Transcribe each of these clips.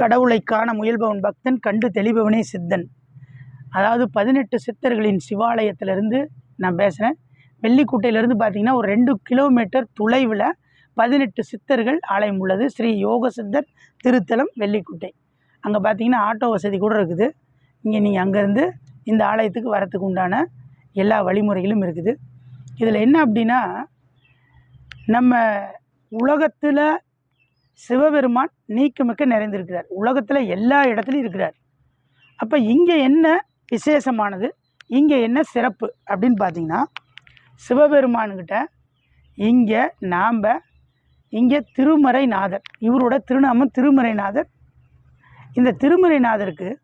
கடவுளை காண முயல்பவன் பக்தன் கண்டு தெளிபவனே சித்தன். அதாவது பதினெட்டு சித்தர்களின் சிவாலயத்திலிருந்து நான் பேசுகிறேன் வெள்ளிக்குட்டையிலேருந்து பார்த்தீங்கன்னா ஒரு ரெண்டு கிலோமீட்டர் தொலைவில் பதினெட்டு சித்தர்கள் ஆலயம் உள்ளது. ஸ்ரீ யோக சித்தர் திருத்தலம் வெள்ளிக்குட்டை. அங்கே பார்த்தீங்கன்னா ஆட்டோ வசதி கூட இருக்குது. இங்கே நீங்கள் அங்கேருந்து இந்த ஆலயத்துக்கு வரத்துக்கு உண்டான எல்லா வழிமுறைகளும் இருக்குது. இதில் என்ன அப்படின்னா நம்ம உலகத்தில் சிவபெருமான் நீக்கமிக்க நிறைந்திருக்கிறார். உலகத்தில் எல்லா இடத்துலையும் இருக்கிறார். அப்போ இங்கே என்ன விசேஷமானது? இங்கே என்ன சிறப்பு? அப்படின்னு பார்த்தீங்கன்னா சிவபெருமானுக்கிட்ட இங்கே நாம் இங்கே திருமறைநாதர் இவரோட திருநாமம் திருமறைநாதர். இந்த திருமறைநாதருக்கு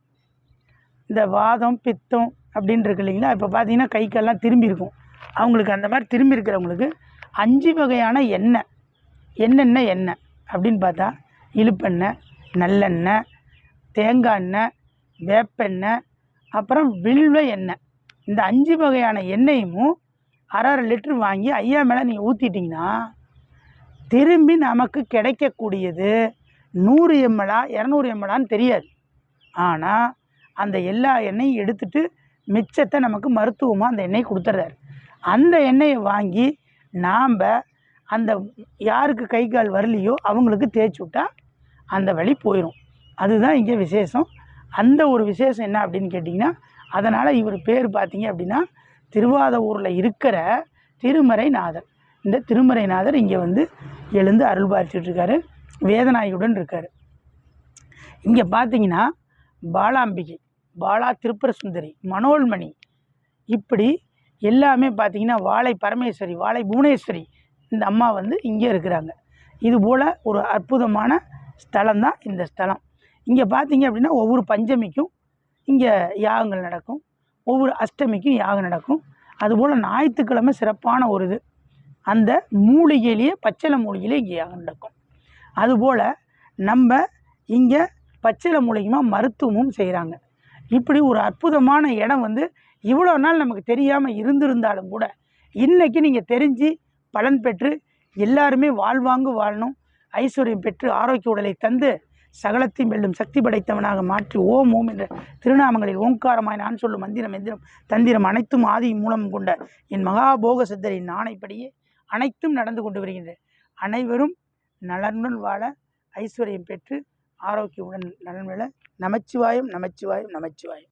இந்த வாதம் பித்தம் அப்படின்னு இருக்கு இல்லைங்களா? இப்போ பார்த்தீங்கன்னா கை திரும்பியிருக்கும். திரும்பி இருக்கும் அவங்களுக்கு அந்த மாதிரி திரும்பி இருக்கிறவங்களுக்கு அஞ்சு வகையான எண்ணெய். என்னென்ன எண்ணெய்? அப்படின்னு பார்த்தா இழுப்பெண்ணெய் நல்லெண்ணெய் தேங்காய் எண்ணெய் வேப்பெண்ணெய் அப்புறம் வில்வ எண்ணெய். இந்த அஞ்சு வகையான எண்ணெயும் அரை அரை லிட்டர் வாங்கி ஐயா மேலே நீங்கள் ஊற்றிட்டிங்கன்னா திரும்பி நமக்கு கிடைக்கக்கூடியது நூறு எம்எலா இரநூறு எம்எலான்னு தெரியாது. ஆனால் அந்த எல்லா எண்ணெயும் எடுத்துட்டு மிச்சத்தை நமக்கு மருத்துவமாக அந்த எண்ணெய் கொடுத்துட்றாரு அந்த எண்ணெயை வாங்கி நாம் அந்த யாருக்கு கை கால் வரலையோ அவங்களுக்கு தேய்ச்சி விட்டா அந்த வழி போயிடும் அதுதான் இங்கே விசேஷம். அந்த ஒரு விசேஷம் என்ன அப்படின்னு கேட்டிங்கன்னா அதனால் இவர் பேர் பார்த்தீங்க அப்படின்னா திருவாதூரில் இருக்கிற திருமறைநாதர். இந்த திருமறைநாதர் இங்கே வந்து எழுந்து அருள் பார்த்துட்ருக்காரு வேதநாயகியுடன் இருக்கார். இங்கே பார்த்தீங்கன்னா பாலாம்பிகை பாலா திருப்புர சுந்தரி மனோன்மணி இப்படி எல்லாமே பார்த்தீங்கன்னா வாழை பரமேஸ்வரி வாழை புவனேஸ்வரி இந்த அம்மா வந்து இங்கே இருக்கிறாங்க. இது போல் ஒரு அற்புதமான ஸ்தலம் தான் இந்த ஸ்தலம். இங்கே பார்த்தீங்க அப்படின்னா ஒவ்வொரு பஞ்சமிக்கும் இங்கே யாகங்கள் நடக்கும். ஒவ்வொரு அஷ்டமிக்கும் யாகம் நடக்கும். அதுபோல் ஞாயிற்றுக்கிழமை சிறப்பான ஒரு இது. அந்த மூலிகையிலேயே பச்சளை மூலிகையிலே இங்கே யாகம் நடக்கும். அதுபோல் நம்ம இங்கே பச்சளை மூலிகமாக மருத்துவமும் செய்கிறாங்க இப்படி ஒரு அற்புதமான இடம் வந்து இவ்வளோ நாள் நமக்கு தெரியாமல் இருந்திருந்தாலும் கூட இன்றைக்கி நீங்கள் தெரிஞ்சு பலன் பெற்று எல்லாருமே வாழ்வாங்கு வாழணும். ஐஸ்வர்யம் பெற்று ஆரோக்கிய உடலை தந்து சகலத்தையும் வெல்லும் சக்தி படைத்தவனாக மாற்றி ஓம் ஓம் என்ற திருநாமங்களில் ஓங்காரமாய் நான் சொல்லும் மந்திரம் எந்திரம் தந்திரம் அனைத்தும் ஆதி மூலம் கொண்ட என் மகாபோக சித்தரின் ஆணைப்படியே அனைத்தும் நடந்து கொண்டு வருகின்றேன் அனைவரும் நலனுடன் வாழ ஐஸ்வர்யம் பெற்று ஆரோக்கியமுடன் நலன் விழ நமச்சிவாயம் நமச்சிவாயம் நமச்சிவாயம்.